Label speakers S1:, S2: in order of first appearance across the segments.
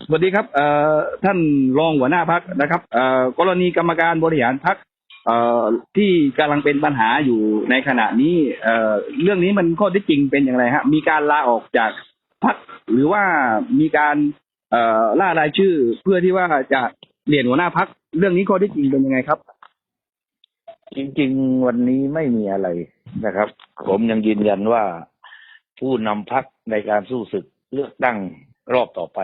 S1: สวัสดีครับเอ่อท่านรองหัวหน้าพักนะครับเอ่อกรณีกรรมการบริหารพักเอ่อที่กำลังเป็นปัญหาอยู่ในขณะนี้เอ่อเรื่องนี้มันข้อเที่จริงเป็นอย่างไรฮะ มีการลาออกจากพักหรือว่ามีการเอ่อล่ารายชื่อ เพื่อที่ว่าจะเปลี่ยนหัวหน้าพักเรื่องนี้ข้อเที่จริงเป็นยังไงครับ
S2: จริงๆ วันนี้ไม่มีอะไรนะครับ ผมยังยืนยันว่าผู้นำพักในการสู้ศึกเลือกตั้งรอบต่อไป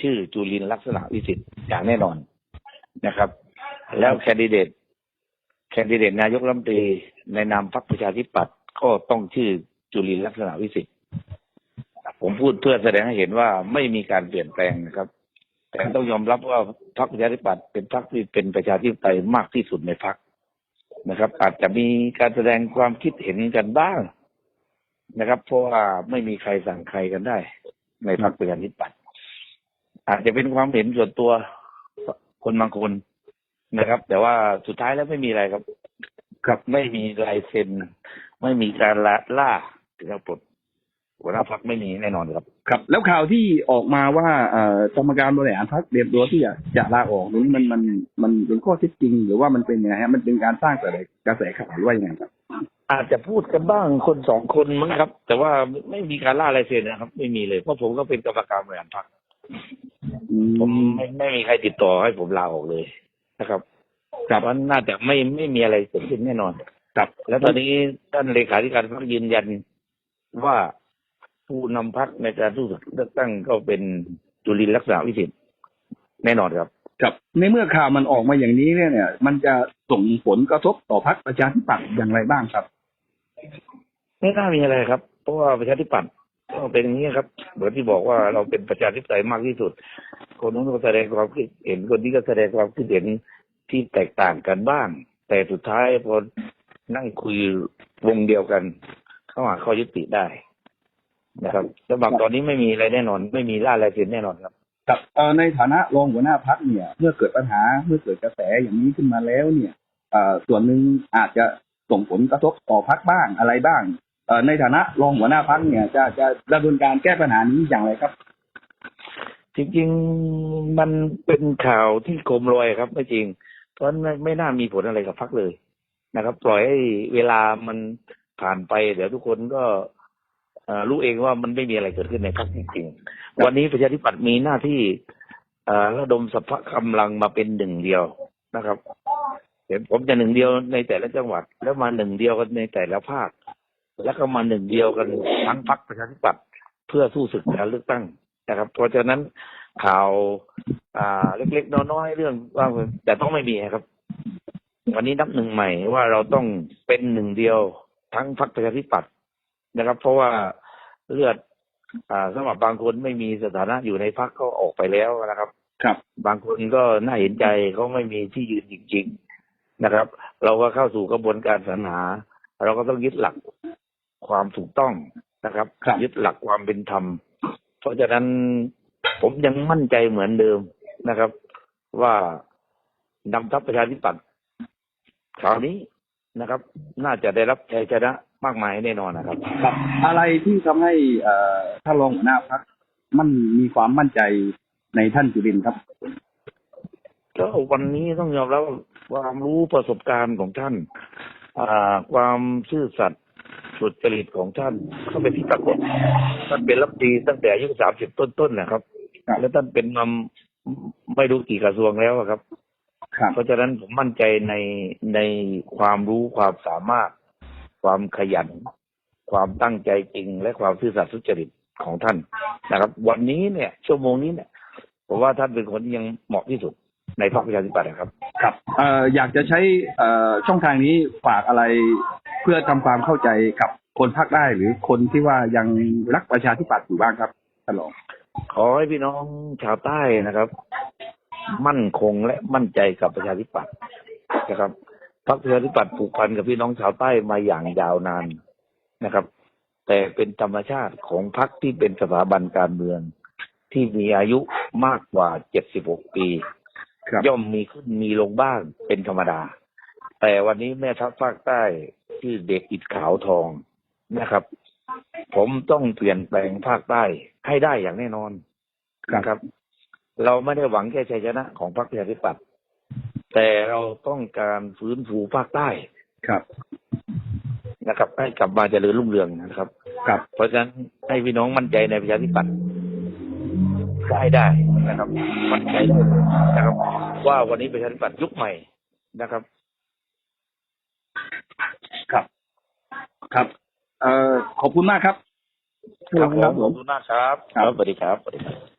S2: ชื่อจุลินลักษณะวิสิทธิ์อย่างแน่นอนนะครับ แล้วแคนดิเดตแคนดิเดตนายกรัฐมนตรีในนามพรรคประชาธิปัตย์ก็ต้องชื่อจุลินลักษณะวิสิทธิ์ผมพูดเพื่อแสดงให้เห็นว่าไม่มีการเปลี่ยนแปลงนะครับ แต่ต้องยอมรับว่าพรรคประชาธิปัตย์เป็นพรรคที่เป็นประชาธิปไตยมากที่สุดในพรรคนะครับ อาจจะมีการแสดงความคิดเห็นกันบ้างนะครับ เพราะว่าไม่มีใครสั่งใครกันได้ ในพรรคประชาธิปัตย์ อาจจะเป็นความเห็นส่วนตัวคนบางคนนะครับ แต่ว่าสุดท้ายแล้วไม่มีอะไรครับ
S1: ครับ
S2: ไม่มีลายเซ็น ไม่มีการละล่าถึงจะปลดหัวหน้าพรรคไม่มีแน่นอนครับ
S1: ครับ แล้วข่าวที่ออกมาว่าเอ่อกรรมการบริหารพักเตรียมตัวที่จะจะลาออกนี้มันมันมันเป็นข้อเท็จจริง หรือว่ามันเป็นยังไงฮะมันเป็นการสร้างกระแสกระแสข่าวหรือว่ายังไงครับ
S2: อาจจะพูดกันบ้างคนสองคนมั้งครับ แต่ว่าไม่มีการล่าลายเซ็นนะครับ ไม่มีเลยเพราะผมก็เป็นกรรมการบริหารพรรค
S1: อื
S2: ผมไม่ไม่มีใครติดต่อให้ผมลาออกเลยนะครับ
S1: ครับ
S2: เพราะน่าจะไม่ไม่มีอะไรเกิดขึ้นแน่นอน
S1: ครับ
S2: แล้วตอนนี้ท่านเลขาธิการพรรคยืนยันว่าผู้นำพรรคในการสู้ศึกเลือกตั้งก็เป็นจุลินทร์ลักษณะวิสิทธิ์แน่นอนครับ
S1: ครับ ในเมื่อข่าวมันออกมาอย่างนี้เนี่ยเนี่ย มันจะส่งผลกระทบต่อพรรคประชาธิปัตย์อย่างไรบ้างครับ
S2: ไม่น่ามีอะไรครับ เพราะว่าประชาธิปัตย์ ก็เป็นอย่างนี้ครับ เหมือนที่บอกว่าเราเป็นประชาธิปไตยมากที่สุด คนนู้นก็แสดงความคิดเห็นคนนี้ก็แสดงความคิดเห็นที่แตกต่างกันบ้าง แต่สุดท้ายพอนั่งคุยวงเดียวกันเข้าหาข้อยุติได้นะครับแล้วบางตอนนี้ไม่มีอะไรแน่นอน ไม่มีล่าลายเซ็นแน่นอนครับ
S1: ครับในฐานะรองหัวหน้าพักเนี่ย เมื่อเกิดปัญหาเมื่อเกิดกระแสอย่างนี้ขึ้นมาแล้วเนี่ยอส่วนหนึ่งอาจจะส่งผลกระทบต่อพักบ้างอะไรบ้าง ในฐานะรองหัวหน้าพักเนี่ย จะจะดำเนินการแก้ปัญหานี้อย่างไรครับ
S2: จริงๆมันเป็นข่าวที่โคมลอยครับไม่จริง เพราะไม่ไม่น่ามีผลอะไรกับพักเลยนะครับ ปล่อยให้เวลามันผ่านไป เดี๋ยวทุกคนก็เอ่อรู้เองว่ามันไม่มีอะไรเกิดขึ้นในพักจริงๆวันนี้ประชาธิปัตย์มีหน้าที่เอ่อระดมสภากำลังมาเป็นหนึ่งเดียวนะครับเห็นผมจะหนึ่งเดียวในแต่ละจังหวัด แล้วมาหนึ่งเดียวกันในแต่ละภาค แล้วก็มาหนึ่งเดียวกันทั้งพักประชาธิปัตย์เพื่อสู้ศึกการเลือกตั้งนะครับ เพราะฉะนั้นข่าวอ่าเล็กๆน้อยๆเรื่องว่าแต่ต้องไม่มีครับ วันนี้นับหนึ่งใหม่ว่าเราต้องเป็นหนึ่งเดียวทั้งพรรคประชาธิปัตย์นะครับ เพราะว่าเลือดอ่าสำหรับบางคนไม่มีสถานะอยู่ในพรรคก็ออกไปแล้วนะครับ
S1: ครับ
S2: บางคนก็น่าเห็นใจเขาไม่มีที่ยืนจริง ๆนะครับ เราก็เข้าสู่กระบวนการสรรหา เราก็ต้องยึดหลัก ความถูกต้องนะครับ
S1: ครับ
S2: ยึดหลักความเป็นธรรม เพราะฉะนั้นผมยังมั่นใจเหมือนเดิมนะครับ ว่านำทัพประชาธิปัตย์คราวนี้นะครับ น่าจะได้รับชัยชนะมากมายแน่นอนนะครับ
S1: ครับ อะไรที่ทำให้เอ่อท่านรองหัวหน้าพักมันมีความมั่นใจในท่านจุรินทร์ครับ
S2: ก็วันนี้ต้องยอมรับว่าความรู้ประสบการณ์ของท่าน อ่า ความซื่อสัตย์ สุจริตของท่านก็เป็นที่ปรากฏท่านเป็นรัฐมนตรีตั้งแต่อายุสามสิบต้นๆนะครับ
S1: ครับ
S2: แล้วท่านเป็นมาไม่รู้กี่กระทรวงแล้วอะครับ
S1: ครับ
S2: เพราะฉะนั้นผมมั่นใจในในความรู้ความสามารถ ความขยัน ความตั้งใจจริง และความซื่อสัตย์สุจริตของท่านนะครับ วันนี้เนี่ย ชั่วโมงนี้เนี่ยผมว่าท่านเป็นคนที่ยังเหมาะที่สุดในพรรคประชาธิปัตย์นะครับ
S1: ครับเอ่ออยากจะใช้เอ่อช่องทางนี้ฝากอะไร เพื่อทำความเข้าใจกับคนภาคได้หรือคนที่ว่ายังรักประชาธิปัตย์อยู่บ้างครับท่านรอง
S2: ขอให้พี่น้องชาวใต้นะครับ มั่นคงและมั่นใจกับประชาธิปัตย์นะครับพรรคประชาธิปัตย์ผูกพันกับพี่น้องชาวใต้มาอย่างยาวนานนะครับ แต่เป็นธรรมชาติของพรรคที่เป็นสถาบันการเมือง ที่มีอายุมากกว่า 76 ปี
S1: ครับ
S2: ย่อมมีขึ้นมีลงบ้างเป็นธรรมดา แต่วันนี้แม่ทัพภาคใต้ที่เด็กอิดขาวทองนะครับ ผมต้องเปลี่ยนแปลงภาคใต้ให้ได้อย่างแน่นอนนะครับ เราไม่ได้หวังแค่ชัยชนะของพรรคประชาธิปัตย์แต่เราต้องการฟื้นฟูภาคใต้
S1: ครับ
S2: นะครับให้กลับมาเจริญรุ่งเรืองนะครับ
S1: ครับ
S2: เพราะฉะนั้นให้พี่น้องมั่นใจในประชาธิปัตย์ได้ได้นะครับ มั่นใจได้เลยนะครับ ว่าวันนี้ประชาธิปัตย์ยุคใหม่นะครับ
S1: ครับ ครับ เอ่อขอบคุณมากครับ
S2: ครับผม
S1: ครับ
S2: ขอบคุณมากครับ
S1: ครับ
S2: สวัสดีครับสวัสดีครับ